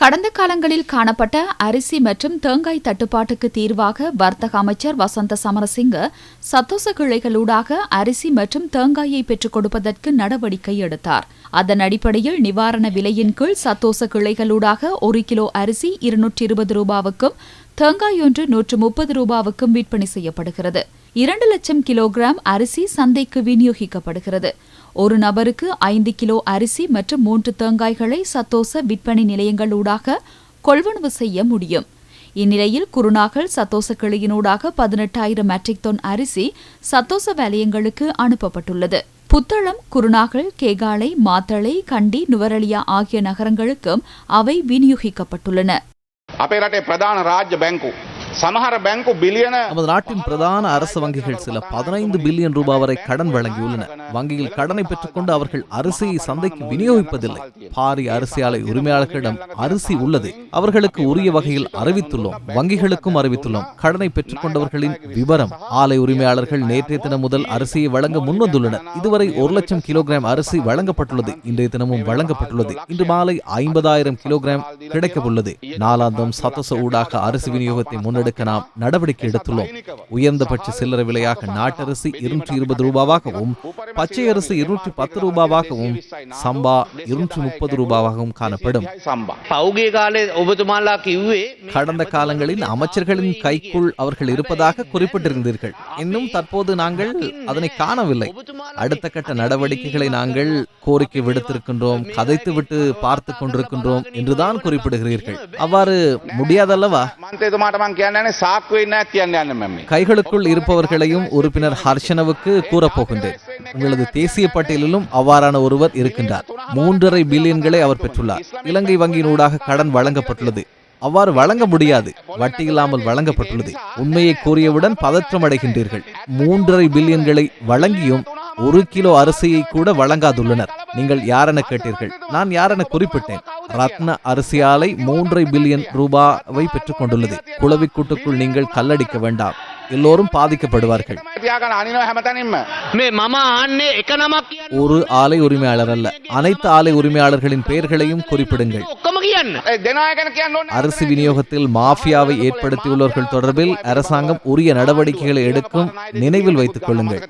கடந்த காலங்களில் காணப்பட்ட அரிசி மற்றும் தேங்காய் தட்டுப்பாட்டுக்கு தீர்வாக வர்த்தக அமைச்சர் வசந்த சமரசிங்க சத்தோச கிளைகளூடாக அரிசி மற்றும் தேங்காயை பெற்றுக் கொடுப்பதற்கு நடவடிக்கை எடுத்தார். அதன் அடிப்படையில் நிவாரண விலையின் கீழ் சத்தோச கிளைகளூடாக ஒரு கிலோ அரிசி இருநூற்றி இருபது ரூபாவுக்கும் தேங்காய் ஒன்று நூற்று முப்பது ரூபாவுக்கும் விற்பனை செய்யப்படுகிறது. இரண்டு லட்சம் கிலோகிராம் அரிசி சந்தைக்கு விநியோகிக்கப்படுகிறது ஒரு நபருக்கு ஐந்து கிலோ அரிசி மற்றும் மூன்று தேங்காய்களை சத்தோச விற்பனை நிலையங்களூடாக கொள்வனவு செய்ய முடியும் இந்நிலையில் குருநாகல் சத்தோச கிளையினூடாக பதினெட்டாயிரம் மெட்ரிக் டன் அரிசி சத்தோச வலயங்களுக்கு அனுப்பப்பட்டுள்ளது புத்தளம் குருநாகல் கேகாலை மாத்தளை கண்டி நுவரலியா ஆகிய நகரங்களுக்கும் அவை விநியோகிக்கப்பட்டுள்ளன අපේ රටේ ප්‍රධාන රාජ්‍ය බැංකු. நமது நாட்டின் பிரதான அரசு வங்கிகள் சில பதினைந்து பில்லியன் ரூபாய் வரை கடன் வழங்கியுள்ளன. வங்கியில் கடனை பெற்றுக்கொண்டு அவர்கள் அரிசியை சந்தைக்கு விநியோகிப்பதில்லை. பாரி அரிசி ஆலை உரிமையாளர்களிடம் அரிசி உள்ளது. அவர்களுக்கு உரிய வகையில் அறிவித்துள்ளோம். வங்கிகளுக்கும் அறிவித்துள்ளோம். கடனை பெற்றுக்கொண்டவர்களின் விவரம். ஆலை உரிமையாளர்கள் நேற்றைய தினம் முதல் அரிசியை வழங்க முன்வந்துள்ளனர். இதுவரை ஒரு லட்சம் கிலோகிராம் அரிசி வழங்கப்பட்டுள்ளது. இன்றைய தினமும் வழங்கப்பட்டுள்ளது. இன்று மாலை ஐம்பதாயிரம் கிலோகிராம் கிடைக்கவுள்ளது நாளாந்தம் சத்தச ஊடாக அரிசி விநியோகத்தை முன்னெடுத்து எடுக்க நாம் நடவடிக்கை எடுத்துள்ளோம். உயர்ந்தபட்ச சில்லற விலையாக நாட்டரசு இருநூற்றி இருபது ரூபாவாகவும் பச்சை அரசு இருநூற்றி பத்து ரூபாவாகவும் சம்பா இருநூற்றி முப்பது ரூபாவாகவும் காணப்படும். கடந்த காலங்களில் அமைச்சர்களின் கைக்குள் அவர்கள் இருப்பதாக குறிப்பிட்டிருந்தீர்கள். இன்னும் தற்போது நாங்கள் அதனை காணவில்லை. அடுத்த கட்ட நடவடிக்கைகளை நாங்கள் கோரிக்கை விடுத்திருக்கின்றோம் கதைத்து விட்டு பார்த்து கொண்டிருக்கின்றோம் என்றுதான் குறிப்பிடுகிறீர்கள். அவ்வாறு முடியாதல்லவா? கைகளுக்குள் இருப்பவர்களையும் உறுப்பினர் ஹர்ஷனவுக்கு கூறப்போகின்றேன். உங்களது தேசிய பட்டியலிலும் அவ்வாறான ஒருவர் இருக்கின்றார். மூன்றரை பில்லியன்களை அவர் பெற்றுள்ளார். இலங்கை வங்கியின் ஊடாக கடன் வழங்கப்பட்டுள்ளது. அவ்வாறு வழங்க முடியாது. வட்டி இல்லாமல் வழங்கப்பட்டுள்ளது. உண்மையை கூறியவுடன் பதற்றம் அடைகின்றீர்கள். மூன்றரை பில்லியன்களை வழங்கியும் ஒரு கிலோ அரிசியை கூட வழங்காதுள்ளனர். நீங்கள் யாரென கேட்டீர்கள்? நான் யாரென குறிப்பிட்டேன்? ரத்ன அரிசி ஆலை மூன்றரை பில்லியன் ரூபாவை பெற்றுக் கொண்டுள்ளது குளவிக்கூட்டுக்குள் நீங்கள் கல்லடிக்க வேண்டாம். எல்லோரும் பாதிக்கப்படுவார்கள். ஒரு ஆலை உரிமையாளர் அல்ல. அனைத்து ஆலை உரிமையாளர்களின் பெயர்களையும் குறிப்பிடுங்கள். அரசு விநியோகத்தில் மாஃபியாவை ஏற்படுத்தியுள்ளவர்கள் தொடர்பில் அரசாங்கம் உரிய நடவடிக்கைகளை எடுக்கும் நினைவில் வைத்துக் கொள்ளுங்கள்.